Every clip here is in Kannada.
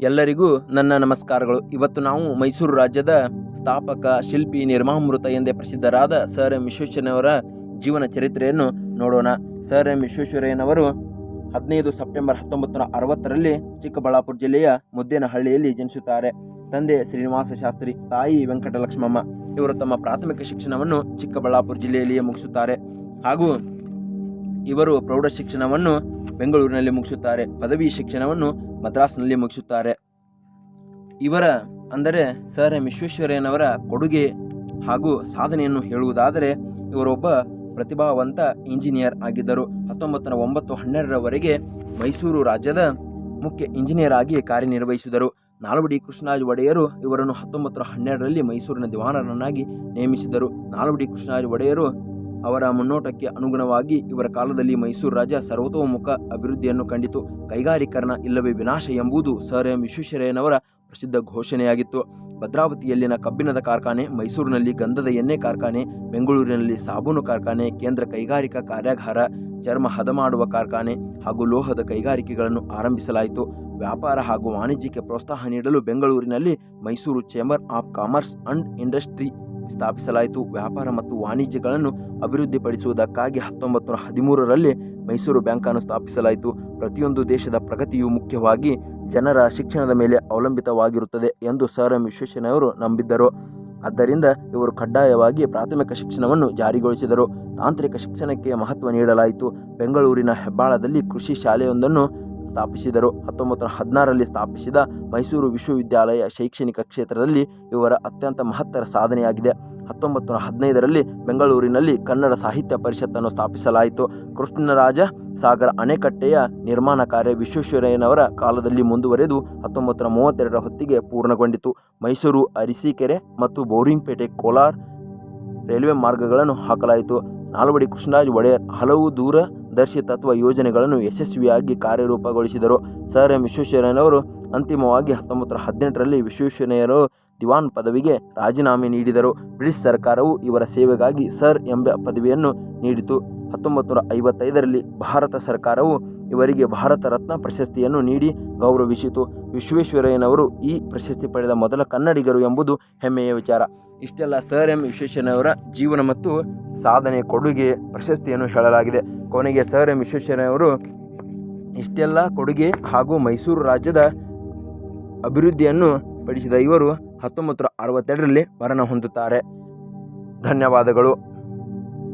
ಎಲ್ಲರಿಗೂ ನನ್ನ ನಮಸ್ಕಾರಗಳು. ಇವತ್ತು ನಾವು ಮೈಸೂರು ರಾಜ್ಯದ ಸ್ಥಾಪಕ, ಶಿಲ್ಪಿ, ನಿರ್ಮಾಮೃತ ಎಂದೇ ಪ್ರಸಿದ್ಧರಾದ ಸರ್ ಎಂ ವಿಶ್ವೇಶ್ವರಯ್ಯನವರ ಜೀವನ ಚರಿತ್ರೆಯನ್ನು ನೋಡೋಣ. ಸರ್ ಎಂ ವಿಶ್ವೇಶ್ವರಯ್ಯನವರು ಹದಿನೈದು ಸೆಪ್ಟೆಂಬರ್ ಹತ್ತೊಂಬತ್ತು ನೂರ ಅರವತ್ತರಲ್ಲಿ ಚಿಕ್ಕಬಳ್ಳಾಪುರ ಜಿಲ್ಲೆಯ ಮುದ್ದೇನಹಳ್ಳಿಯಲ್ಲಿ ಜನಿಸುತ್ತಾರೆ. ತಂದೆ ಶ್ರೀನಿವಾಸ ಶಾಸ್ತ್ರಿ, ತಾಯಿ ವೆಂಕಟಲಕ್ಷ್ಮಮ್ಮ. ಇವರು ತಮ್ಮ ಪ್ರಾಥಮಿಕ ಶಿಕ್ಷಣವನ್ನು ಚಿಕ್ಕಬಳ್ಳಾಪುರ ಜಿಲ್ಲೆಯಲ್ಲಿಯೇ ಮುಗಿಸುತ್ತಾರೆ. ಹಾಗೂ ಇವರು ಪ್ರೌಢ ಶಿಕ್ಷಣವನ್ನು ಬೆಂಗಳೂರಿನಲ್ಲಿ ಮುಗಿಸುತ್ತಾರೆ. ಪದವಿ ಶಿಕ್ಷಣವನ್ನು ಮದ್ರಾಸ್ನಲ್ಲಿ ಮುಗಿಸುತ್ತಾರೆ. ಇವರ, ಅಂದರೆ ಸರ್ ಎಂ ವಿಶ್ವೇಶ್ವರಯ್ಯನವರ ಕೊಡುಗೆ ಹಾಗೂ ಸಾಧನೆಯನ್ನು ಹೇಳುವುದಾದರೆ ಇವರೊಬ್ಬ ಪ್ರತಿಭಾವಂತ ಇಂಜಿನಿಯರ್ ಆಗಿದ್ದರು. ಹತ್ತೊಂಬತ್ತು ನೂರ ಒಂಬತ್ತು ಹನ್ನೆರಡರವರೆಗೆ ಮೈಸೂರು ರಾಜ್ಯದ ಮುಖ್ಯ ಇಂಜಿನಿಯರ್ ಆಗಿ ಕಾರ್ಯನಿರ್ವಹಿಸಿದರು. ನಾಲ್ವಡಿ ಕೃಷ್ಣರಾಜ ಒಡೆಯರು ಇವರನ್ನು ಹತ್ತೊಂಬತ್ತು ನೂರ ಹನ್ನೆರಡರಲ್ಲಿ ಮೈಸೂರಿನ ದಿವಾನರನ್ನಾಗಿ ನೇಮಿಸಿದರು. ನಾಲ್ವಡಿ ಕೃಷ್ಣರಾಜ ಒಡೆಯರು ಅವರ ಮುನ್ನೋಟಕ್ಕೆ ಅನುಗುಣವಾಗಿ ಇವರ ಕಾಲದಲ್ಲಿ ಮೈಸೂರು ರಾಜ್ಯ ಸರ್ವತೋಮುಖ ಅಭಿವೃದ್ಧಿಯನ್ನು ಕಂಡಿತು. ಕೈಗಾರಿಕರಣ ಇಲ್ಲವೇ ವಿನಾಶ ಎಂಬುದು ಸರ್ ಎಂ ವಿಶ್ವೇಶ್ವರಯ್ಯನವರ ಪ್ರಸಿದ್ಧ ಘೋಷಣೆಯಾಗಿತ್ತು. ಭದ್ರಾವತಿಯಲ್ಲಿನ ಕಬ್ಬಿಣದ ಕಾರ್ಖಾನೆ, ಮೈಸೂರಿನಲ್ಲಿ ಗಂಧದ ಎಣ್ಣೆ ಕಾರ್ಖಾನೆ, ಬೆಂಗಳೂರಿನಲ್ಲಿ ಸಾಬೂನು ಕಾರ್ಖಾನೆ, ಕೇಂದ್ರ ಕೈಗಾರಿಕಾ ಕಾರ್ಯಾಗಾರ, ಚರ್ಮ ಹದ ಮಾಡುವ ಕಾರ್ಖಾನೆ ಹಾಗೂ ಲೋಹದ ಕೈಗಾರಿಕೆಗಳನ್ನು ಆರಂಭಿಸಲಾಯಿತು. ವ್ಯಾಪಾರ ಹಾಗೂ ವಾಣಿಜ್ಯಕ್ಕೆ ಪ್ರೋತ್ಸಾಹ ನೀಡಲು ಬೆಂಗಳೂರಿನಲ್ಲಿ Mysuru chamber of commerce and industry ಸ್ಥಾಪಿಸಲಾಯಿತು. ವ್ಯಾಪಾರ ಮತ್ತು ವಾಣಿಜ್ಯಗಳನ್ನು ಅಭಿವೃದ್ಧಿಪಡಿಸುವುದಕ್ಕಾಗಿ ಹತ್ತೊಂಬತ್ತು ನೂರ ಹದಿಮೂರರಲ್ಲಿ ಮೈಸೂರು ಬ್ಯಾಂಕನ್ನು ಸ್ಥಾಪಿಸಲಾಯಿತು. ಪ್ರತಿಯೊಂದು ದೇಶದ ಪ್ರಗತಿಯು ಮುಖ್ಯವಾಗಿ ಜನರ ಶಿಕ್ಷಣದ ಮೇಲೆ ಅವಲಂಬಿತವಾಗಿರುತ್ತದೆ ಎಂದು ಸರ್ ಎಂ ವಿಶ್ವೇಶ್ವರಯ್ಯನವರು ನಂಬಿದ್ದರು. ಆದ್ದರಿಂದ ಇವರು ಕಡ್ಡಾಯವಾಗಿ ಪ್ರಾಥಮಿಕ ಶಿಕ್ಷಣವನ್ನು ಜಾರಿಗೊಳಿಸಿದರು. ತಾಂತ್ರಿಕ ಶಿಕ್ಷಣಕ್ಕೆ ಮಹತ್ವ ನೀಡಲಾಯಿತು. ಬೆಂಗಳೂರಿನ ಹೆಬ್ಬಾಳದಲ್ಲಿ ಕೃಷಿ ಶಾಲೆಯೊಂದನ್ನು ಸ್ಥಾಪಿಸಿದರು. ಹತ್ತೊಂಬತ್ತು ನೂರ ಹದಿನಾರರಲ್ಲಿ ಸ್ಥಾಪಿಸಿದ ಮೈಸೂರು ವಿಶ್ವವಿದ್ಯಾಲಯ ಶೈಕ್ಷಣಿಕ ಕ್ಷೇತ್ರದಲ್ಲಿ ಇವರ ಅತ್ಯಂತ ಮಹತ್ತರ ಸಾಧನೆಯಾಗಿದೆ. ಹತ್ತೊಂಬತ್ತು ನೂರ ಹದಿನೈದರಲ್ಲಿ ಬೆಂಗಳೂರಿನಲ್ಲಿ ಕನ್ನಡ ಸಾಹಿತ್ಯ ಪರಿಷತ್ತನ್ನು ಸ್ಥಾಪಿಸಲಾಯಿತು. ಕೃಷ್ಣರಾಜ ಸಾಗರ ಅಣೆಕಟ್ಟೆಯ ನಿರ್ಮಾಣ ಕಾರ್ಯ ವಿಶ್ವೇಶ್ವರಯ್ಯನವರ ಕಾಲದಲ್ಲಿ ಮುಂದುವರೆದು ಹತ್ತೊಂಬತ್ತು ನೂರ ಮೂವತ್ತೆರಡರ ಹೊತ್ತಿಗೆ ಪೂರ್ಣಗೊಂಡಿತು. ಮೈಸೂರು, ಅರಿಸೀಕೆರೆ ಮತ್ತು ಬೋರಿಂಗ್ಪೇಟೆ, ಕೋಲಾರ್ ರೈಲ್ವೆ ಮಾರ್ಗಗಳನ್ನು ಹಾಕಲಾಯಿತು. ನಾಲ್ವಡಿ ಕೃಷ್ಣರಾಜ ಒಡೆಯರ್ ಹಲವು ದೂರದರ್ಶಿ ತತ್ವ ಯೋಜನೆಗಳನ್ನು ಯಶಸ್ವಿಯಾಗಿ ಕಾರ್ಯರೂಪಗೊಳಿಸಿದರು. ಸರ್ ಎಂ ವಿಶ್ವೇಶ್ವರಯ್ಯನವರು ಅಂತಿಮವಾಗಿ ಹತ್ತೊಂಬತ್ತು ನೂರ ಹದಿನೆಂಟರಲ್ಲಿ ವಿಶ್ವೇಶ್ವರಯ್ಯನವರು ದಿವಾನ್ ಪದವಿಗೆ ರಾಜೀನಾಮೆ ನೀಡಿದರು. ಬ್ರಿಟಿಷ್ ಸರ್ಕಾರವು ಇವರ ಸೇವೆಗಾಗಿ ಸರ್ ಎಂಬ ಪದವಿಯನ್ನು ನೀಡಿತು. ಹತ್ತೊಂಬತ್ತು ನೂರ ಐವತ್ತೈದರಲ್ಲಿ ಭಾರತ ಸರ್ಕಾರವು ಇವರಿಗೆ ಭಾರತ ರತ್ನ ಪ್ರಶಸ್ತಿಯನ್ನು ನೀಡಿ ಗೌರವಿಸಿತು. ವಿಶ್ವೇಶ್ವರಯ್ಯನವರು ಈ ಪ್ರಶಸ್ತಿ ಪಡೆದ ಮೊದಲ ಕನ್ನಡಿಗರು ಎಂಬುದು ಹೆಮ್ಮೆಯ ವಿಚಾರ. ಇಷ್ಟೆಲ್ಲ ಸರ್ ಎಂ ವಿಶ್ವೇಶ್ವರಯ್ಯನವರ ಜೀವನ ಮತ್ತು ಸಾಧನೆ ಕೊಡುಗೆ ಪ್ರಶಸ್ತಿಯನ್ನು ಹೇಳಲಾಗಿದೆ. ಕೊನೆಗೆ ಸರ್ ಎಂ ವಿಶ್ವೇಶ್ವರಯ್ಯನವರು ಇಷ್ಟೆಲ್ಲ ಕೊಡುಗೆ ಹಾಗೂ ಮೈಸೂರು ರಾಜ್ಯದ ಅಭಿವೃದ್ಧಿಯನ್ನು ಪಡಿಸಿದ ಇವರು ಹತ್ತೊಂಬತ್ತು ನೂರ ಅರವತ್ತೆರಡರಲ್ಲಿ ಮರಣ ಹೊಂದುತ್ತಾರೆ. ಧನ್ಯವಾದಗಳು.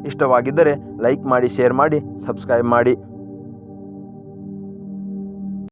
ಇಷ್ಟವಾಗಿದ್ದರೆ ಲೈಕ್ ಮಾಡಿ, ಶೇರ್ ಮಾಡಿ, ಸಬ್ಸ್ಕ್ರೈಬ್ ಮಾಡಿ.